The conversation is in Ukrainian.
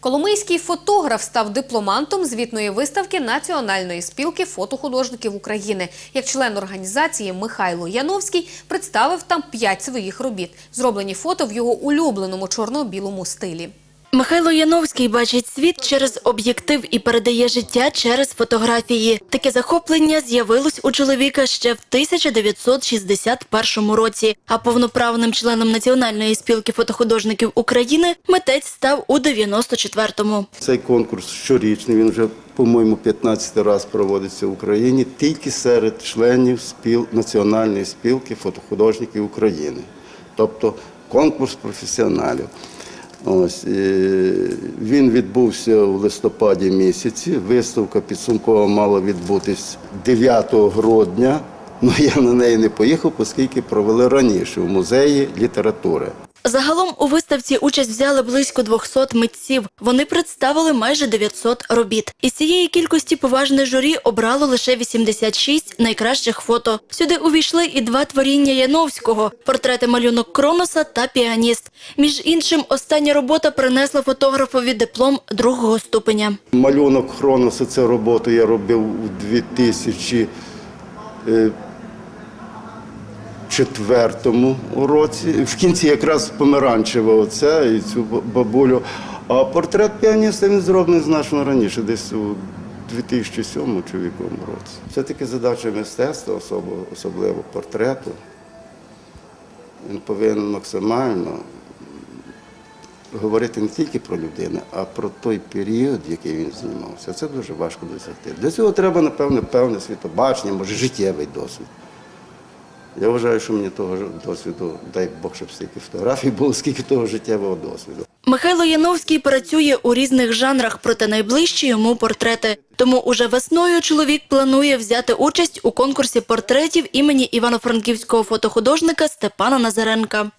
Коломийський фотограф став дипломантом звітної виставки Національної спілки фотохудожників України. Як член організації Михайло Яновський представив там п'ять своїх робіт, зроблені фото в його улюбленому чорно-білому стилі. Михайло Яновський бачить світ через об'єктив і передає життя через фотографії. Таке захоплення з'явилось у чоловіка ще в 1961 році. А повноправним членом Національної спілки фотохудожників України митець став у 94-му. Цей конкурс щорічний, він вже, по-моєму, 15 раз проводиться в Україні тільки серед членів спіл... Національної спілки фотохудожників України. Тобто конкурс професіоналів. Ось, він відбувся в листопаді місяці. Виставка підсумкова мала відбутись 9 грудня. Ну я на неї не поїхав, оскільки провели раніше в музеї літератури. Загалом у виставці участь взяли близько 200 митців. Вони представили майже 900 робіт. Із цієї кількості поважне журі обрало лише 86 найкращих фото. Сюди увійшли і два творіння Яновського – портрети малюнок Кроноса та піаніст. Між іншим, остання робота принесла фотографові диплом другого ступеня. Малюнок Хроноса це роботу я робив у 2004 році. В кінці якраз помаранчева оця і цю бабулю. А портрет піаніста він зроблений значно раніше, десь у 2007 чи в якому році. Це таки задача мистецтва, особливо портрету. Він повинен максимально говорити не тільки про людину, а про той період, який він знімався. Це дуже важко досягти. Для цього треба, напевно, певне світобачення, може, життєвий досвід. Я вважаю, що мені того досвіду, дай Бог, щоб стільки фотографій було, скільки того життєвого досвіду. Михайло Яновський працює у різних жанрах, проте найближчі йому портрети. Тому уже весною чоловік планує взяти участь у конкурсі портретів імені івано-франківського фотохудожника Степана Назаренка.